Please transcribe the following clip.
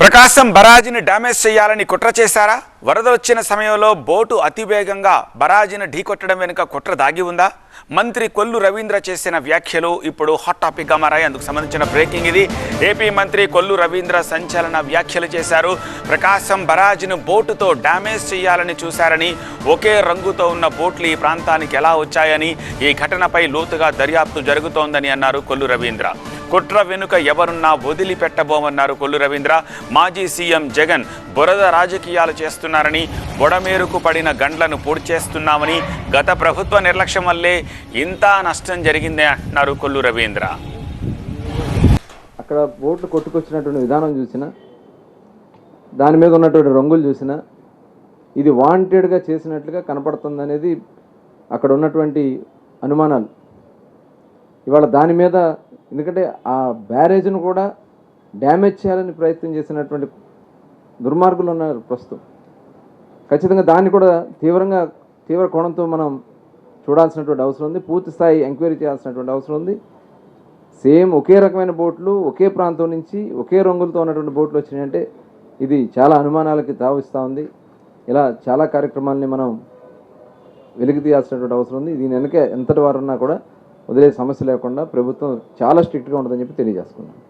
ప్రకాశం బరాజిని damage చేయాలని కుట్ర చేశారా? వరద వచ్చిన సమయంలో బోటు అతివేగంగా బరాజిని ఢీకొట్టడం వెనుక కుట్ర దాగి ఉందా? మంత్రి కొల్లు రవీంద్ర చేసిన వ్యాఖ్యలు ఇప్పుడు హాట్ టాపిక్గా మారాయి. అందుకు సంబంధించిన బ్రేకింగ్ ఇది. ఏపీ మంత్రి కొల్లు రవీంద్ర సంచలన వ్యాఖ్యలు చేశారు. ప్రకాశం బరాజీని బోటుతో డ్యామేజ్ చేయాలని చూశారని ఒకే రంగుతో ఉన్న బోట్లు ఈ ప్రాంతానికి ఎలా వచ్చాయని ఈ ఘటనపై లోతుగా దర్యాప్తు జరుగుతోందని అన్నారు కొల్లు రవీంద్ర. కుట్ర వెనుక ఎవరున్నా వదిలిపెట్టబోమన్నారు కొల్లు రవీంద్ర. మాజీ సీఎం జగన్ బురద రాజకీయాలు చేస్తున్నారని బొడమేరుకు పడిన గండ్లను పూడ్చేస్తున్నామని గత ప్రభుత్వ నిర్లక్ష్యం వల్లే ఇంత నష్టం జరిగిందే అంటున్నారు కొల్లు రవీంద్ర. అక్కడ బోట్లు కొట్టుకొచ్చినటువంటి విధానం చూసిన దాని మీద ఉన్నటువంటి రంగులు చూసిన ఇది వాంటెడ్గా చేసినట్లుగా కనపడుతుంది అనేది అక్కడ ఉన్నటువంటి అనుమానాలు. ఇవాళ దాని మీద ఎందుకంటే ఆ బ్యారేజ్ను కూడా డ్యామేజ్ చేయాలని ప్రయత్నం చేసినటువంటి దుర్మార్గులు ఉన్నారు ప్రస్తుతం. ఖచ్చితంగా దాన్ని కూడా తీవ్రంగా తీవ్ర కోణంతో మనం చూడాల్సినటువంటి అవసరం ఉంది. పూర్తి స్థాయి ఎంక్వైరీ చేయాల్సినటువంటి అవసరం ఉంది. సేమ్ ఒకే రకమైన బోట్లు ఒకే ప్రాంతం నుంచి ఒకే రంగులతో ఉన్నటువంటి బోట్లు వచ్చినాయంటే ఇది చాలా అనుమానాలకి తావిస్తూ ఉంది. ఇలా చాలా కార్యక్రమాలని మనం వెలికి తీయాల్సినటువంటి అవసరం ఉంది. దీని వెనక ఎంతటి వారున్నా కూడా వదిలే సమస్య లేకుండా ప్రభుత్వం చాలా స్ట్రిక్ట్గా ఉంటుందని చెప్పి తెలియజేసుకున్నాను.